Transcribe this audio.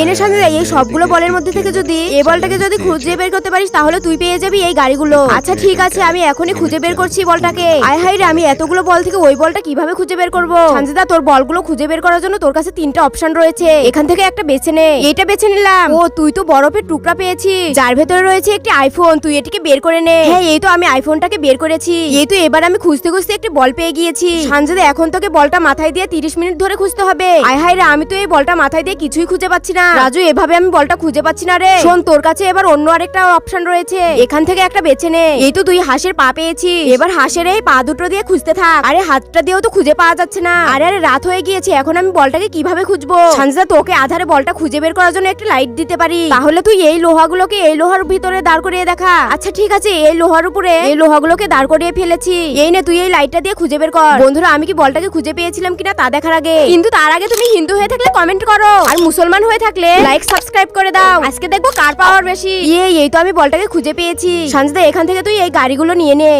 এনে সামনে এই সবগুলো বলের মধ্যে থেকে যদি এই বলটাকে যদি খুঁজে বের করতে পারিস তাহলে তুই পেয়ে যাবি এই গাড়িগুলো। আচ্ছা ঠিক আছে আমি এখনই খুঁজে বের করছি বলটাকে। আয় হাই রে আমি এতগুলো বল থেকে ওই বলটা কীভাবে খুঁজে বের করব? সঞ্জিদা তোর বলগুলো খুঁজে বের করার জন্য তোর কাছে তিনটা অপশন রয়েছে। এখান থেকে একটা বেছে নে। এটা বেছে নিলাম। ও তুই তো বরফের টুকরা পেয়েছিস। যার ভেতরে রয়েছে একটি আইফোন তুই এটিকে বের করে নে। হ্যাঁ এই তো আমি আইফোনটাকে বের করেছি। এই তো এবার আমি খুঁজতে খুঁজতে একটি বল পেয়ে গিয়েছি। সঞ্জিদা এখন তোকে বলটা মাথায় দিয়ে তিরিশ মিনিট ধরে খুঁজতে হবে। আয় হাই রে আমি তো এই বলটা মাথায় দিয়ে কিছুই খুঁজে পাচ্ছি না। রাজু এভাবে আমি বলটা খুঁজে পাচ্ছি না রে। শোন তোর কাছে এবার অন্য আরেকটা অপশন রয়েছে। এখান থেকে একটা বেছে নে। এই তো তুই হাঁসের পা পেয়েছি এবার হাঁসের এই পা দুটো দিয়ে খুঁজতে থাক। আরে হাতটা দিয়েও তো খুঁজে পাওয়া যাচ্ছে না। আরে আরে রাত হয়ে গিয়েছে। এখন আমি বলটাকে কীভাবে খুঁজবো? সানজা তোকে আধারে বলটা খুঁজে বের করার জন্য একটা লাইট দিতে পারি। তাহলে তুই এই লোহাগুলোকে এই লোহার ভিতরে দাঁড় করিয়ে দেখা। আচ্ছা ঠিক আছে এই লোহার উপরে এই লোহাগুলোকে দাঁড় করিয়ে ফেলেছি। এই নে তুই এই লাইটটা দিয়ে খুঁজে বের কর। বন্ধুরা আমি কি বলটাকে খুঁজে পেয়েছিলাম কিনা তা দেখার আগে? কিন্তু তার আগে তুমি হিন্দু হয়ে থাকলে কমেন্ট করো। আর মুসলমান হয়ে থাকলে লাইক সাবস্ক্রাইব করে দাও। আজকে দেখব কার পাওয়ার বেশি। এই এই তো আমি বলটাকে খুঁজে পেয়েছি। সঞ্জদা এখান থেকে তুই এই গাড়িগুলো নিয়ে নে।